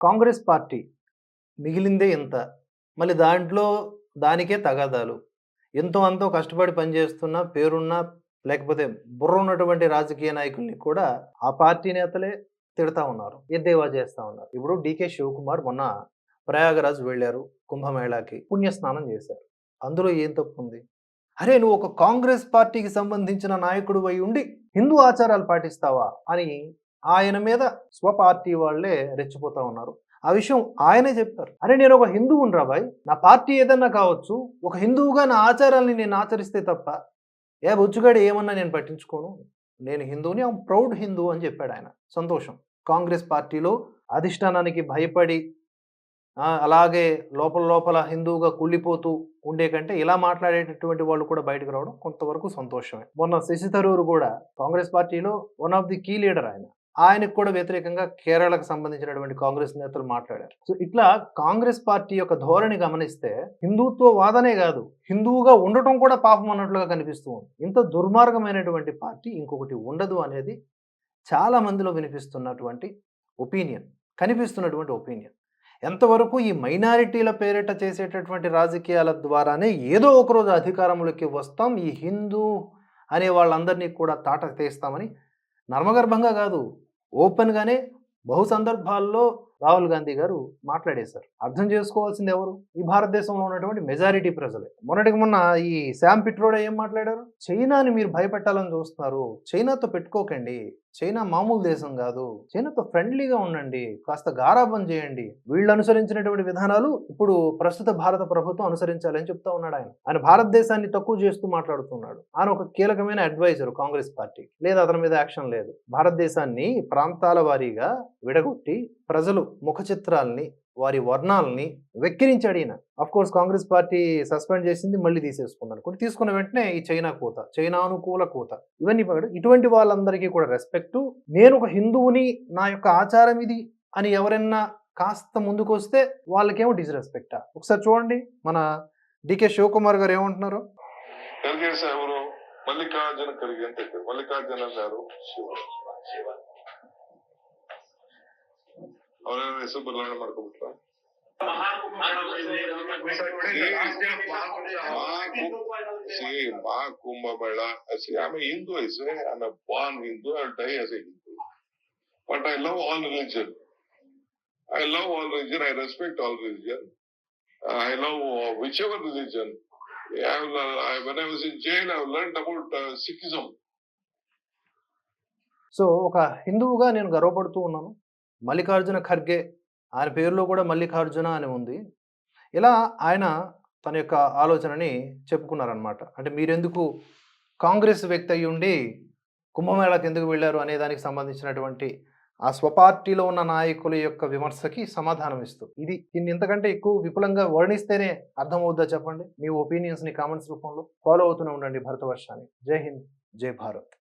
Congress party మిగిలిందే ఇంత. మళ్ళీ దాంట్లో దానికే తగాదాలు. ఎంతో అంతో కష్టపడి పనిచేస్తున్న పేరున్న లేకపోతే బుర్ర ఉన్నటువంటి రాజకీయ నాయకుల్ని కూడా ఆ పార్టీ నేతలే తిడతా ఉన్నారు. ఎద్దేవా చేస్తా ఉన్నారు. ఇప్పుడు డికే శివకుమార్ మొన్న ప్రయాగరాజ్ వెళ్ళారు కుంభమేళాకి పుణ్యస్నానం చేశారు. అందులో ఏం తప్పు ఉంది అరే నువ్వు ఒక కాంగ్రెస్ పార్టీకి సంబంధించిన నాయకుడు అయి ఉండి హిందూ ఆచారాలు పాటిస్తావా అని ఆయన మీద స్వపార్టీ వాళ్ళే రెచ్చిపోతా ఉన్నారు. ఆ విషయం ఆయనే చెప్పారు. అరే నేను ఒక హిందువుని రాబాయ్ నా పార్టీ ఏదన్నా కావచ్చు ఒక హిందువుగా నా ఆచారాన్ని నేను ఆచరిస్తే తప్ప ఏ బుచ్చుగాడు ఏమన్నా నేను పట్టించుకోను. నేను హిందువుని ఆ ప్రౌడ్ హిందూ అని చెప్పాడు ఆయన. సంతోషం. కాంగ్రెస్ పార్టీలో అధిష్టానానికి భయపడి అలాగే లోపల లోపల హిందువుగా కుళ్ళిపోతూ ఉండే కంటే ఇలా మాట్లాడేటటువంటి వాళ్ళు కూడా బయటకు రావడం కొంతవరకు సంతోషమే. మొన్న శశి థరూర్ కూడా Congress party one of the key leader ఆయన. ఆయనకు కూడా వ్యతిరేకంగా కేరళకు సంబంధించినటువంటి కాంగ్రెస్ నేతలు మాట్లాడారు. సో ఇట్లా కాంగ్రెస్ పార్టీ యొక్క ధోరణి గమనిస్తే హిందుత్వ వాదనే కాదు హిందువుగా ఉండటం కూడా పాపం అన్నట్లుగా కనిపిస్తూ ఉంది. ఇంత దుర్మార్గమైనటువంటి పార్టీ ఇంకొకటి ఉండదు అనేది చాలా మందిలో వినిపిస్తున్నటువంటి ఒపీనియన్ కనిపిస్తున్నటువంటి ఒపీనియన్. ఎంతవరకు ఈ మైనారిటీల పేరిట చేసేటటువంటి రాజకీయాల ద్వారానే ఏదో ఒకరోజు అధికారంలోకి వస్తాం ఈ హిందూ అనే వాళ్ళందరినీ కూడా తాట తీస్తామని నర్మగర్భంగా కాదు ఓపెన్గానే బహు సందర్భాల్లో రాహుల్ గాంధీ గారు మాట్లాడేశారు. అర్థం చేసుకోవాల్సింది ఎవరు? ఈ భారతదేశంలో ఉన్నటువంటి మెజారిటీ ప్రజలే. మొన్నటికి మొన్న ఈ శామ్ పిట్రోడా ఏం మాట్లాడారు? చైనాని మీరు భయపెట్టాలని చూస్తున్నారు. చైనాతో పెట్టుకోకండి. చైనా మామూలు దేశం కాదు. చైనాతో ఫ్రెండ్లీగా ఉండండి. కాస్త గారాబం చేయండి. వీళ్ళు అనుసరించినటువంటి విధానాలు ఇప్పుడు ప్రస్తుత భారత ప్రభుత్వం అనుసరించాలని చెప్తా ఉన్నాడు ఆయన. ఆయన భారతదేశాన్ని తక్కువ చేస్తూ మాట్లాడుతున్నాడు. ఆయన ఒక కీలకమైన అడ్వైజర్ కాంగ్రెస్ పార్టీ లేదా అతని మీద యాక్షన్ లేదు. భారతదేశాన్ని ప్రాంతాల వారీగా విడగొట్టి ప్రజలు ముఖ చిత్రాలని వారి వర్ణాలని వెక్కిరించాడు ఈయన. Of course Congress party suspend చేసింది మళ్ళీ తీసేసుకుంది అనుకోండి. తీసుకున్న వెంటనే ఈ చైనా కోత చైనా అనుకూల కోత ఇవన్నీ ఇటువంటి వాళ్ళందరికీ కూడా రెస్పెక్ట్ నేను ఒక హిందువుని నా యొక్క ఆచారం ఇది అని ఎవరైనా కాస్త ముందుకు వస్తే వాళ్ళకేమో డిస్రెస్పెక్టా ఒకసారి చూడండి మన డికే శివకుమార్ గారు ఏమంటున్నారు? మల్లికార్జున కలిగేంత మల్లికార్జున గారు Shiva. But I love all religion. I love all religion. I respect all religion. I love uh, whichever religion. I have, uh, I, when I was in jail, I learned about uh, Sikhism. So ఒక హిందువుగా నేను గర్వపడుతూ ఉన్నాను మల్లికార్జున ఖర్గే ఆయన పేరులో కూడా మల్లికార్జున అని ఉంది. ఇలా ఆయన తన యొక్క ఆలోచనని చెప్పుకున్నారనమాట అంటే మీరెందుకు కాంగ్రెస్ వ్యక్తి అయి ఉండి కుంభమేళాకి ఎందుకు వెళ్ళారు అనే దానికి సంబంధించినటువంటి ఆ స్వపార్టీలో ఉన్న నాయకుల యొక్క విమర్శకి సమాధానం ఇస్తూ. ఇది దీన్ని ఇంతకంటే ఎక్కువ విపులంగా వర్ణిస్తేనే అర్థమవుద్దా చెప్పండి? మీ ఒపీనియన్స్ని కామెంట్స్ రూపంలో ఫాలో అవుతూనే ఉండండి భరతవర్షాన్ని. జై హింద్ జై భారత్.